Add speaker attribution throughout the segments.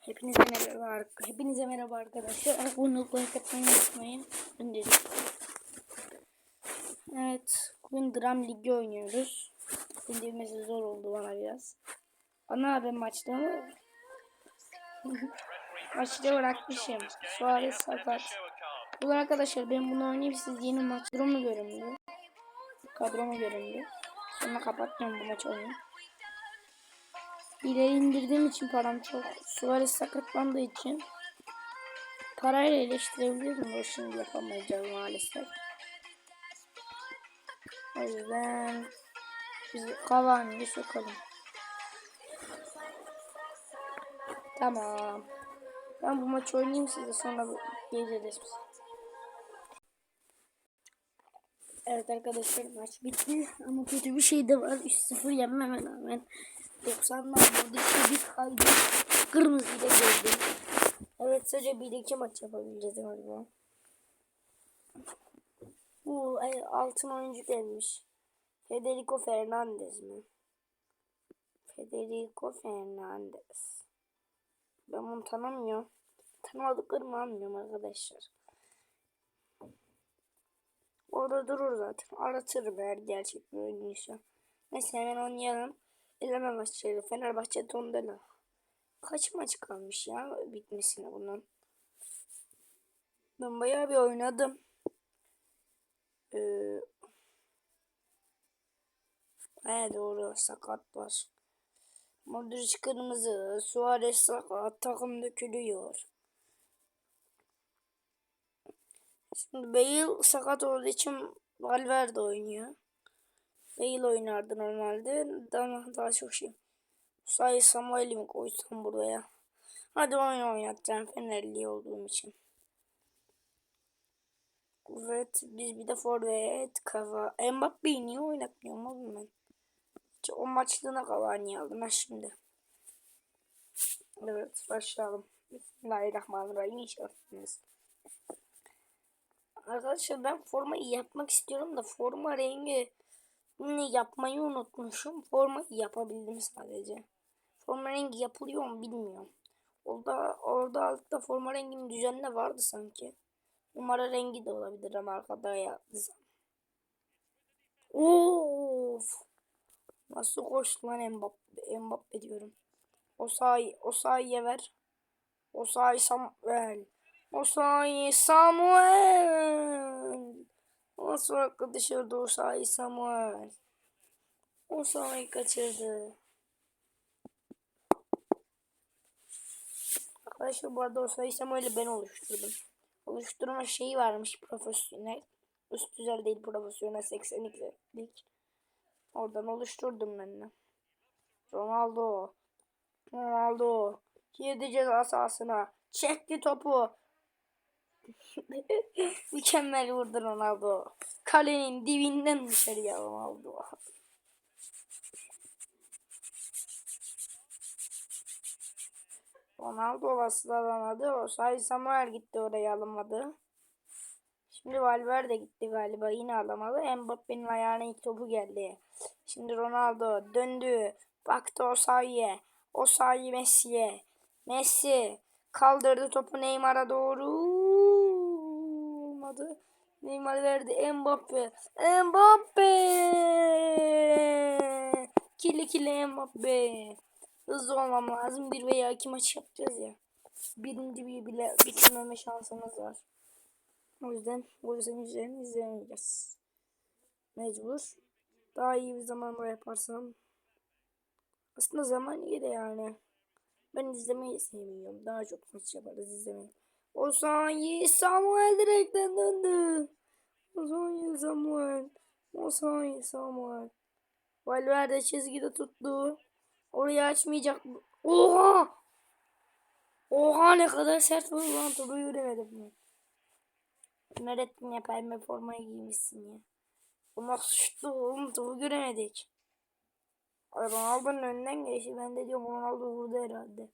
Speaker 1: Hepinize merhaba, hepinize merhaba arkadaşlar. Bunu like atmayı unutmayın. Öncelik. Evet, bugün Dram Ligi oynuyoruz. İndirmesi zor oldu bana biraz. Ana ben maçta mı? Maçta bırakmışım. Suarez sakat. Bu arkadaşlar ben bunu oynayayım siz yeni maç kadromu göründü. Kadromu göründü. Sonra kapatacağım bu maçı oynayayım. İleri indirdiğim için param çok. Suarez sakatlandığı için parayla eleştirebilirim. O şimdi yapamayacağım maalesef. O yüzden biz Cavani'yi sokalım. Tamam. Ben bu maçı oynayayım size sonra geliriz. Evet arkadaşlar maç bitti ama kötü bir şey de var. 3-0 yenmeme rağmen 90'lar buradaki bir kaydı kırmızıyla gördüm. Evet sadece bir iki maç yapabileceğiz galiba. Bu altın oyuncu gelmiş. Federico Fernandez mi? Federico Fernandez. Ben bunu tanımıyorum. Tanımadıklarımı anlıyorum arkadaşlar. Orada durur zaten. Aratırım eğer gerçek bir oyuncuysa. Neyse hemen oynayalım. Eleme maçları. Fenerbahçe Tondela. Kaç maç kalmış ya bitmesine bunun. Ben bayağı bir oynadım. Ee, he doğru sakat var. Modric kırmızı. Suarez sakat. Takım dökülüyor. Şimdi Bale sakat olduğu için Valverde oynuyor. Bale oynardı normalde. Daha, daha çok şey. Say Samuel'i mi koysam buraya? Hadi oyun oynatacağım Fenerli olduğum için. Evet biz bir de forvet kafa. Mbappe'yi niye oynatmıyorum oğlum ben? İşte o maçlığına Cavani aldım ha şimdi. Evet başlayalım. Bismillahirrahmanirrahim inşallah. Arkadaşlar ben formayı yapmak istiyorum da forma rengi ne yapmayı unutmuşum. Forma yapabildim sadece. Forma rengi yapılıyor mu bilmiyorum. Orada orada altta forma renginin düzenli vardı sanki. Numara rengi de olabilir ama arkada yazsam. Of! Nasıl koştu lan Mbappe, Mbappe diyorum. O sahi, o sahiye ver. O sahi Samuel. O sahi Samuel. Nasıl arkadaşlar o sahi Samuel. O sahi kaçırdı. Arkadaşlar bu arada o sayı Samuel'i ben oluşturdum. Oluşturma şeyi varmış profesyonel. Üst düzey değil profesyonel 82'lik. Oradan oluşturdum ben de. Ronaldo. Ronaldo. Girdi ceza sahasına. Çekti topu. Mükemmel vurdu Ronaldo. Kalenin dibinden dışarıya Ronaldo. Ronaldo vasıtalanadı. O say Samuel gitti oraya alamadı. Şimdi Valverde gitti galiba yine alamadı. Mbappe'nin ayağına ilk topu geldi. Şimdi Ronaldo döndü. Baktı o sayıya. O sayı Messi'ye. Messi kaldırdı topu Neymar'a doğru. Olmadı. Neymar verdi Mbappe. Mbappe. Kili kili Mbappe. Hızlı olmam lazım. Bir veya iki maç yapacağız ya. Birinci bir bile bitirmeme şansımız var. O yüzden bu yüzden üzerine izleyemeyeceğiz. Mecbur. Daha iyi bir zamanda yaparsam. Aslında zaman iyi de yani. Ben izlemeyi sevmiyorum. Daha çok maç yaparız izlemeyi. O saniye Samuel direkten döndü. O saniye Samuel. O saniye Samuel. Valverde çizgide tuttu. Orayı açmayacak. Oha! Oha ne kadar sert vurdu lan topu göremedim. Öğretmen ya pembe formayı giymişsin ya. Nasıl şuttu oğlum topu göremedik. Ronaldo'nun önünden geçti. Ben de diyorum Ronaldo vurdu herhalde.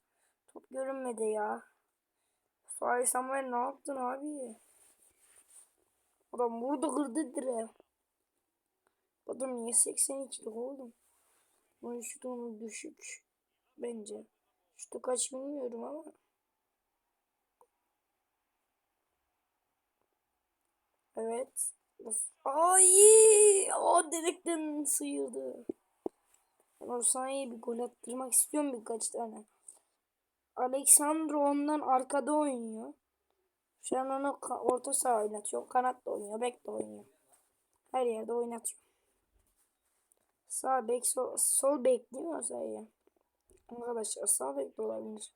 Speaker 1: Top görünmedi ya. Sahi Samuel ne yaptın abi? Adam vurdu kırdı dire. Adam niye 82'lik oğlum? Bunun şutu düşük. Bence. Şutu kaç bilmiyorum ama. Evet. Ay! O direkten sıyırdı. Ben Osayi'ye bir gol attırmak istiyorum birkaç tane. Alexandro ondan arkada oynuyor. Şu an onu orta saha oynatıyor. Kanat da oynuyor. Bek de oynuyor. Her yerde oynatıyor. Sağ bek, sol, sol bek değil mi Osayi? Arkadaşlar sağ bek de olabilir.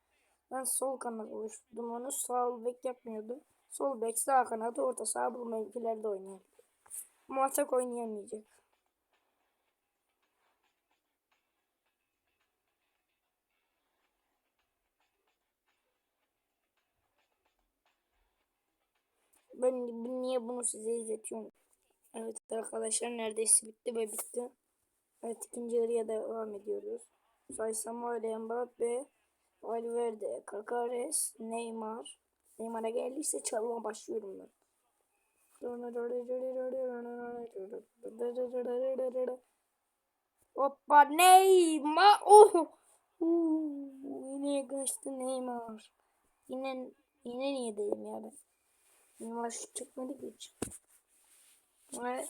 Speaker 1: Ben sol kanat oluşturdum onu. Sağ bek yapmıyordum. Sol bek, sağ kanat, orta saha bu mevkilerde oynuyor. Ama atak oynayamayacak. Ben niye bunu size izletiyorum? Evet arkadaşlar neredeyse bitti ve bitti. Evet ikinci yarıya devam ediyoruz. Say Samuel, Mbappe, Valverde, Kakares, Neymar. Neymar'a geldiyse çalıma başlıyorum ben. Hoppa Neymar. Oh. Uh, yine kaçtı Neymar. Yine yine niye dedim ya ben. Neymar şut çekmedi ki hiç. Ve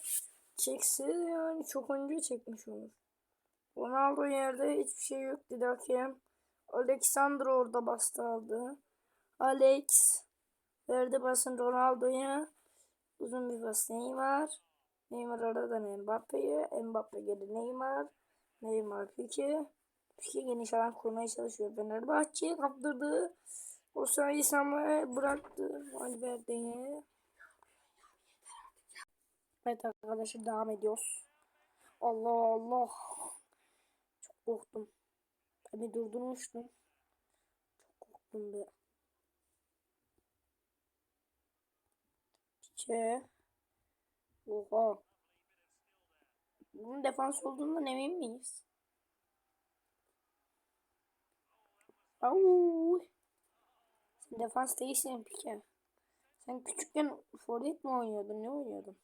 Speaker 1: çekse yani çok önce çekmiş olur. Ronaldo yerde hiçbir şey yok dedi hakem. Alexandro orada bastı aldı. Alex verdi basın Ronaldo'ya. Uzun bir pas Neymar. Neymar aradan Mbappe'ye. Mbappe geldi Neymar. Neymar Pique. Pique geniş alan kurmaya çalışıyor. Fenerbahçe'ye kaptırdı. O sayıyı Samuel bıraktı. Valverde'ye. Evet arkadaşlar devam ediyoruz. Allah Allah. Çok korktum. Beni durdurmuştum. Çok korktum be. Pique. Oha. Bunun defans olduğundan emin miyiz? Au. Defans değilsin Pique. Sen küçükken forvet mi oynuyordun? Ne oynuyordun?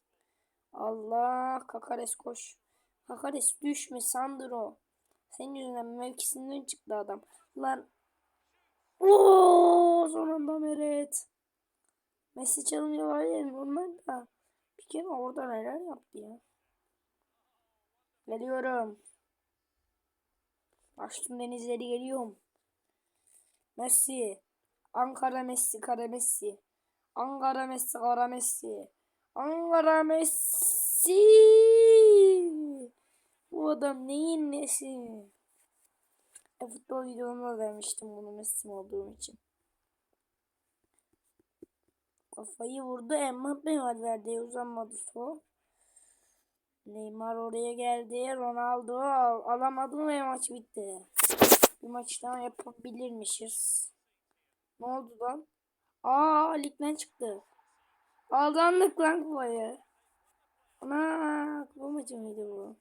Speaker 1: Allah. Kakares koş. Kakares düşme Sandro. Senin yüzünden mevkisinden çıktı adam. Lan. Oo, son anda Meret. Messi çalınıyor var ya normal da. Bir kere orada neler yaptı ya. Geliyorum. Açtım denizleri geliyorum. Messi. Ankara Messi, Kara Messi. Ankara Messi, Kara Messi. Ankara Messi. Bu adam neyin nesi? E, futbol videomda vermiştim bunu Messi olduğum için. Kafayı vurdu. Mbappe var verdi. Uzanmadı top. Neymar oraya geldi. Ronaldo al alamadı ve maç bitti. Bir maç daha yapabilirmişiz. Ne oldu lan? Aa ligden çıktı. Aldandık lan kupayı. Ana kupa maçı mıydı bu?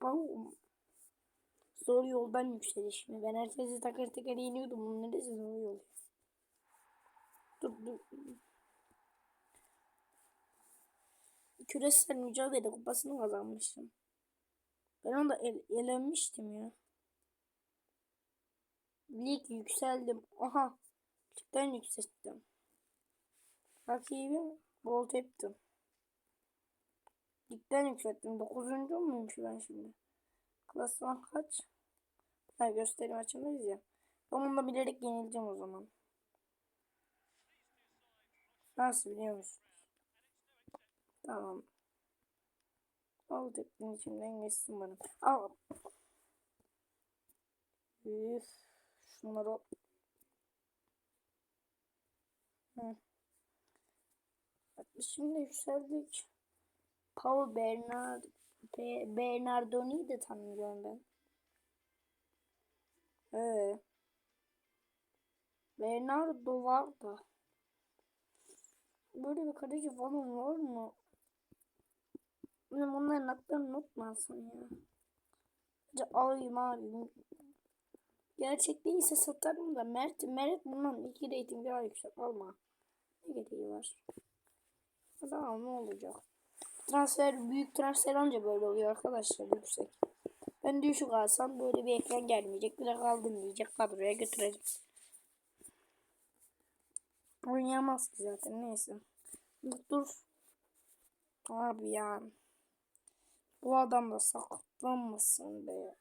Speaker 1: Bam. Zor yoldan yükseliş? Ben herkesi takır takır yeniyordum. Bunun neresi zor yol? Dur dur. Küresel mücadele kupasını kazanmıştım. Ben onda el elenmiştim ya. Lig yükseldim. Aha. Ligden yükselttim. Rakibim Bolt ettim. Ligden yükselttim. 9. muymuş ben şimdi? Klasman kaç? Ha gösterim açındayız ya. Ben bununla bilerek yenileceğim o zaman. Nasıl biliyor musun? Tamam. Al teknin içinden geçsin bana. Al. Üf. Şunları. Hı. Bak şimdi yükseldik. Paul Bernard Be Bernardoni'yi de tanıyorum ben. Ee. Bernardo var da. Böyle bir kaleci falan var mı? Benim onların adlarını unutmasın ya. Bence alayım abi. Gerçek değilse satarım da Mert, Mert bundan iki rating daha yüksek alma. Ne gereği var? Tamam ne olacak? Transfer büyük transfer anca böyle oluyor arkadaşlar yüksek. Ben düşük alsam böyle bir ekran gelmeyecek. Direkt aldım diyecek. Kadroya götürecek. Oynayamaz ki zaten neyse. Dur. Abi ya. Bu adam da sakatlanmasın be.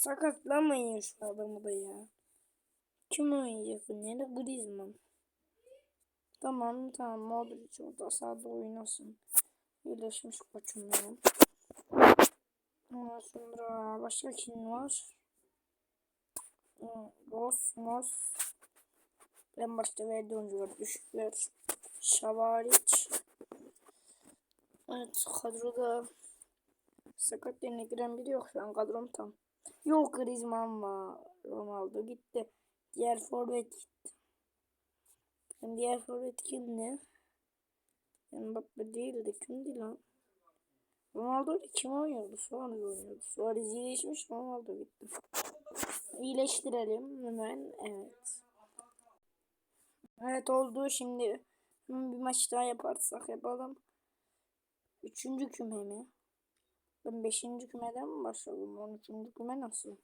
Speaker 1: Sakatlamayın şu adamı da ya. Kim oynayacak bu? Nere Griezmann. Tamam tamam Modric orada sağda oynasın. İyileşmiş koçum benim. Ondan sonra başka kim var? Ross, Moss. En başta verdiği oyuncular düşükler. Şavariç. Evet kadroda sakat yerine giren biri yok şu an kadrom tam. Yok Griezmann var. Ronaldo gitti. Diğer forvet gitti. Yani diğer forvet kim ne? Mbappe değildi. Kimdi lan? Ronaldo kim oynuyordu? Suarez oynuyordu. Suarez iyileşmiş. Ronaldo gitti. İyileştirelim hemen. Evet. Evet oldu. Şimdi bir maç daha yaparsak yapalım. Üçüncü küme mi? Ben beşinci kümeden mi başladım? On üçüncü küme nasıl?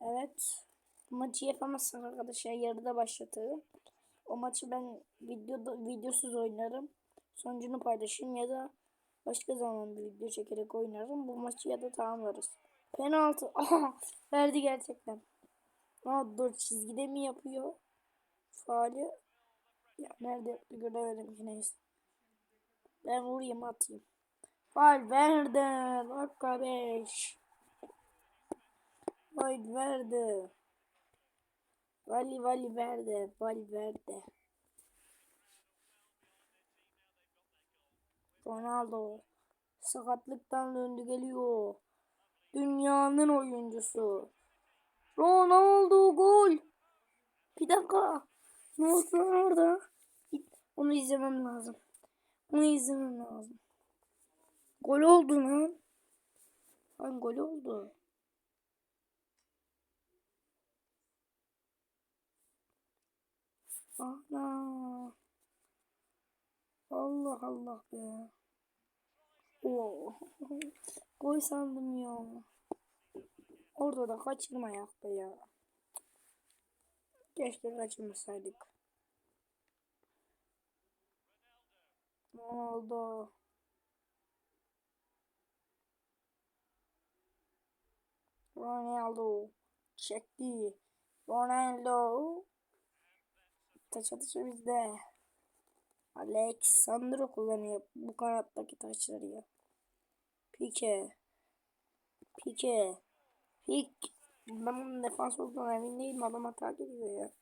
Speaker 1: Evet. Maçı yapamazsak arkadaşlar yarıda başlatırım. O maçı ben videoda videosuz oynarım. Sonucunu paylaşayım ya da başka zaman bir video çekerek oynarım. Bu maçı ya da tamamlarız. Penaltı. Verdi gerçekten. Aa, dur çizgide mi yapıyor? Faali. Ya nerede yaptı göremedim ki neyse. Ben vurayım atayım. 5. Faal verdi. Vali vali verdi. Vali verdi. Ronaldo sakatlıktan döndü geliyor. Dünyanın oyuncusu. Ronaldo gol. Bir dakika. Ne oldu orada? Onu izlemem lazım. Onu izlemem lazım. Gol oldu lan. Lan gol oldu. Ana. Allah Allah be. Oo. Gol sandım ya. Orada da kaçırmayak be ya. Keşke kaçırmasaydık. Ronaldo. Ronaldo. Çekti. Ronaldo. Taç atışı bizde. Alexandro kullanıyor bu kanattaki taçları ya. Pike. Pike. Pik. Ben bunun defans olduğuna emin değilim. Adam hata geliyor ya.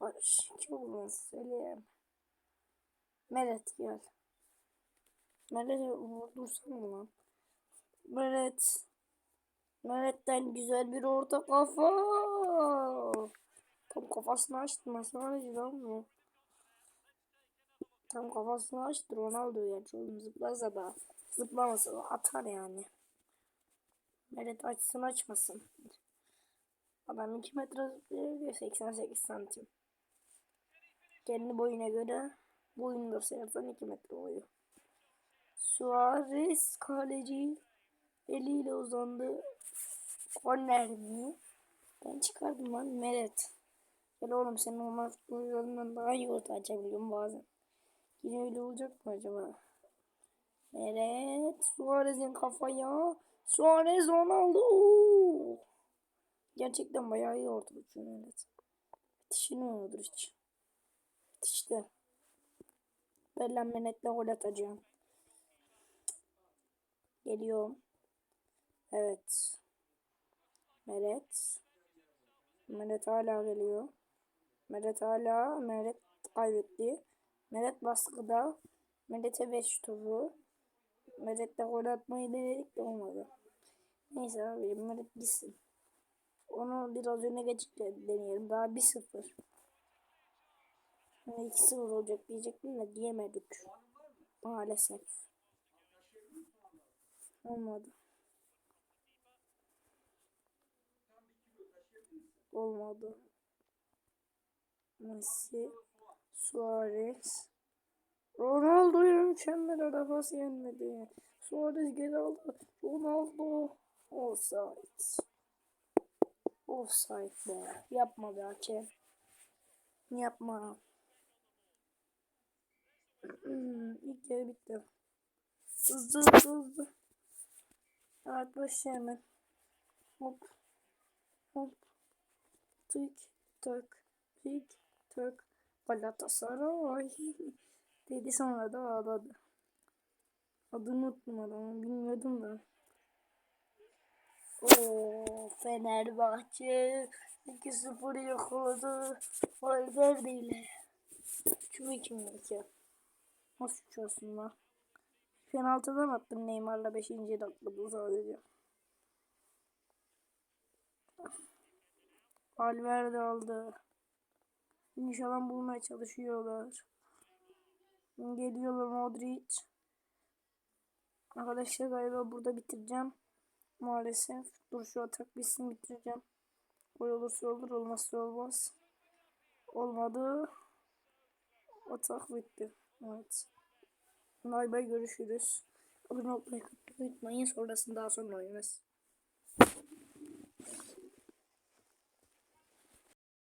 Speaker 1: Barış. Kim olduğunu söyleyeyim. Meret gel. Meret'e vurdursam mı lan? Meret. Meret'ten güzel bir orta kafa. Tam kafasını açtı. Nasıl lan mı? Tam kafasını açtı Ronaldo ya. Çoğum zıplarsa da zıplamasa da atar yani. Meret açsın açmasın. Adam 2 metre zıplıyor 88 santim. Kendi boyuna göre boyunu sayarsan 2 metre boyu. Suarez kaleci eliyle uzandı. Korner mi? Ben çıkardım lan Meret. Gel oğlum senin olmaz futbolcularından daha iyi orta açabiliyorum bazen. Yine öyle olacak mı acaba? Evet. Suarez'in kafaya. Suarez Ronaldo. Gerçekten bayağı iyi orta uçuyor evet. Bitişini oynuyordur hiç. Bitişti. Bellen Menet'le gol atacağım. Geliyorum. Evet. Meret. Meret hala geliyor. Meret hala. Meret kaybetti. Meret baskıda. Meret'e 5 topu. Meret'le gol atmayı denedik de olmadı. Neyse abi Meret gitsin. Onu biraz öne geçip deneyelim. Daha 1-0. Yani 2-0 olacak diyecektim de diyemedik. Maalesef. Olmadı. Olmadı. Messi, Suarez, Ronaldo'ya mükemmel ara pas yenmedi. Suarez geri aldı. Ronaldo offside. Offside be. Yapma be hakem. Yapma. İlk yarı bitti. Hızlı hızlı hızlı. Evet başla hemen. Hop. Hop. Tık tık. Tık tık. Galatasaray. Dedi sonra da ağladı. Adını unuttum adamı. Bilmiyordum da. Oo Fenerbahçe 2-0 yakaladı. Valverde ile. Şu kim ki? Nasıl uçuyorsun lan? Penaltıdan attım Neymar'la 5. dakikada sadece. Valverde aldı. İnşallah bulmaya çalışıyorlar. Geliyorlar Modric. Arkadaşlar galiba burada bitireceğim. Maalesef. Dur şu atak bitsin bitireceğim. Gol olursa olur olmazsa olmaz. Olmadı. Atak bitti. Evet. Bay bay görüşürüz. Abone olmayı unutmayın. Sonrasında daha sonra oynarız.